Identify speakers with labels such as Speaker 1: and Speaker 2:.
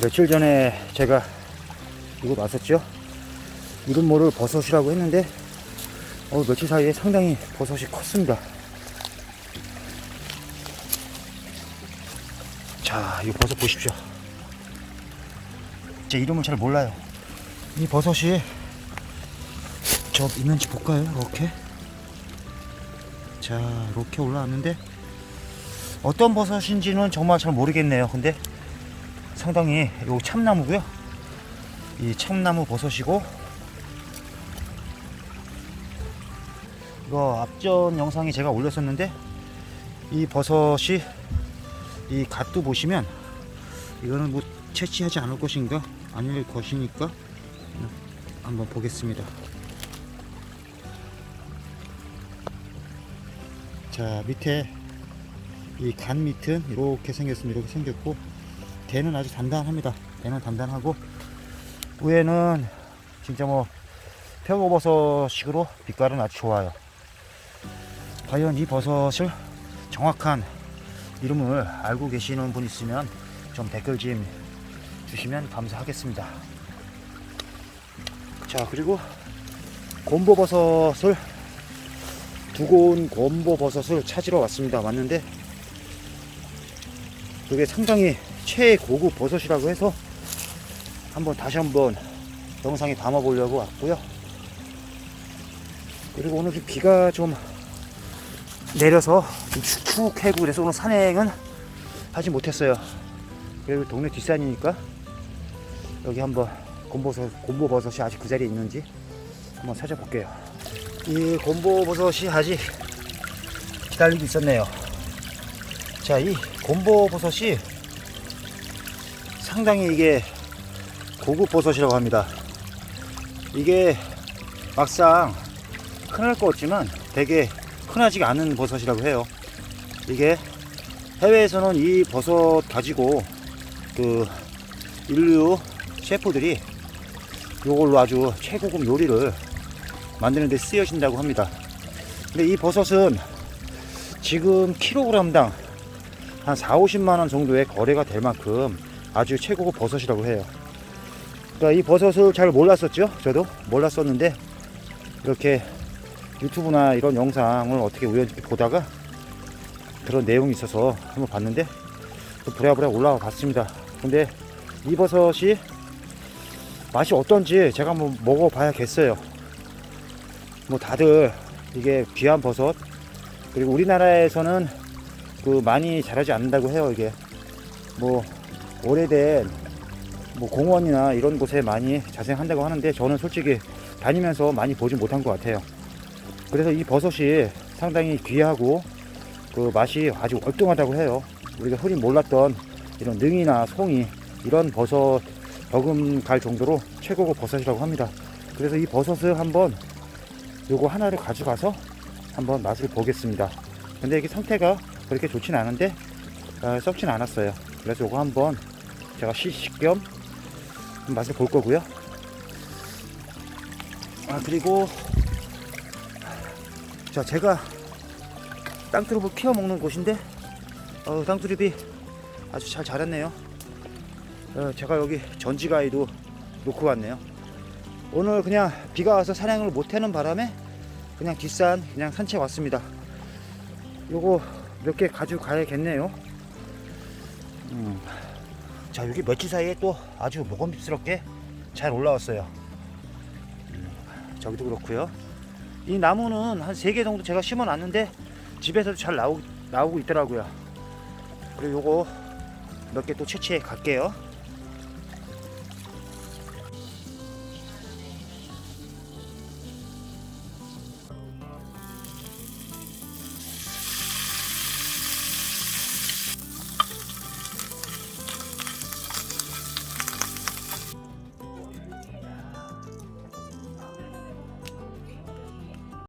Speaker 1: 며칠 전에 제가 이곳 왔었죠. 이름 모를 버섯이라고 했는데 어, 며칠 사이에 상당히 버섯이 컸습니다. 자, 이 버섯 보십시오. 제 이름을 잘 몰라요. 이 버섯이 저 있는지 볼까요? 이렇게. 자, 이렇게 올라왔는데 어떤 버섯인지는 정말 잘 모르겠네요. 근데 상당히 요 참나무고요. 이 참나무 버섯이고 이거 앞전 영상에 제가 올렸었는데 이 버섯이 이 갓도 보시면 이거는 뭐 채취하지 않을 것인가 아닐 것이니까 한번 보겠습니다. 자 밑에 이 간 밑은 이렇게 생겼습니다. 이렇게 생겼고 대는 아주 단단합니다. 대는 단단하고 위에는 진짜 뭐 표고버섯식으로 빛깔은 아주 좋아요. 과연 이 버섯을 정확한 이름을 알고 계시는 분 있으면 좀 댓글 좀 주시면 감사하겠습니다. 자 그리고 곰보버섯을 두고 온 곰보버섯을 찾으러 왔습니다. 왔는데 그게 상당히 최고급 버섯이라고 해서 한번 다시 한번 영상에 담아 보려고 왔고요. 그리고 오늘 좀 비가 좀 내려서 좀 축축해고 그래서 오늘 산행은 하지 못했어요. 그리고 동네 뒷산이니까 여기 한번 곰버섯, 곰보버섯이 아직 그 자리에 있는지 한번 찾아볼게요. 이 곰보버섯이 아직 기다리고 있었네요. 자, 이 곰보버섯이 상당히 이게 고급 버섯이라고 합니다. 이게 막상 흔할 것 같지만 되게 흔하지가 않은 버섯이라고 해요. 이게 해외에서는 이 버섯 가지고 그 인류 셰프들이 이걸로 아주 최고급 요리를 만드는 데 쓰여진다고 합니다. 근데 이 버섯은 지금 킬로그램당 한 4, 50만 원 정도의 거래가 될 만큼 아주 최고급 버섯이라고 해요. 그러니까 이 버섯을 잘 몰랐었죠. 저도 몰랐었는데 이렇게 유튜브나 이런 영상을 어떻게 우연히 보다가 그런 내용이 있어서 한번 봤는데 또 부랴부랴 올라와 봤습니다. 근데 이 버섯이 맛이 어떤지 제가 한번 먹어봐야겠어요. 뭐 다들 이게 귀한 버섯 그리고 우리나라에서는 그 많이 자라지 않는다고 해요. 이게 뭐 오래된 뭐 공원이나 이런 곳에 많이 자생한다고 하는데 저는 솔직히 다니면서 많이 보지 못한 것 같아요. 그래서 이 버섯이 상당히 귀하고 그 맛이 아주 월등하다고 해요. 우리가 흔히 몰랐던 이런 능이나 송이 이런 버섯 버금 갈 정도로 최고급 버섯이라고 합니다. 그래서 이 버섯을 한번 요거 하나를 가져가서 한번 맛을 보겠습니다. 근데 이게 상태가 그렇게 좋진 않은데 어, 썩진 않았어요. 그래서 요거 한번 제가 시식 겸 맛을 볼 거고요. 아 그리고 자 제가 땅두릅을 키워 먹는 곳인데 어, 땅두릅이 아주 잘 자랐네요. 어, 제가 여기 전지가이도 놓고 왔네요. 오늘 그냥 비가 와서 산행을 못 하는 바람에 그냥 뒷산 그냥 산책 왔습니다. 요거 몇 개 가지고 가야겠네요. 음. 자 여기 며칠 사이에 또 아주 먹음직스럽게 잘 올라왔어요. 음, 저기도 그렇고요. 이 나무는 한세개 정도 제가 심어 놨는데 집에서도 잘 나오, 나오고 있더라고요. 그리고 요거 몇 개 또 채취해 갈게요.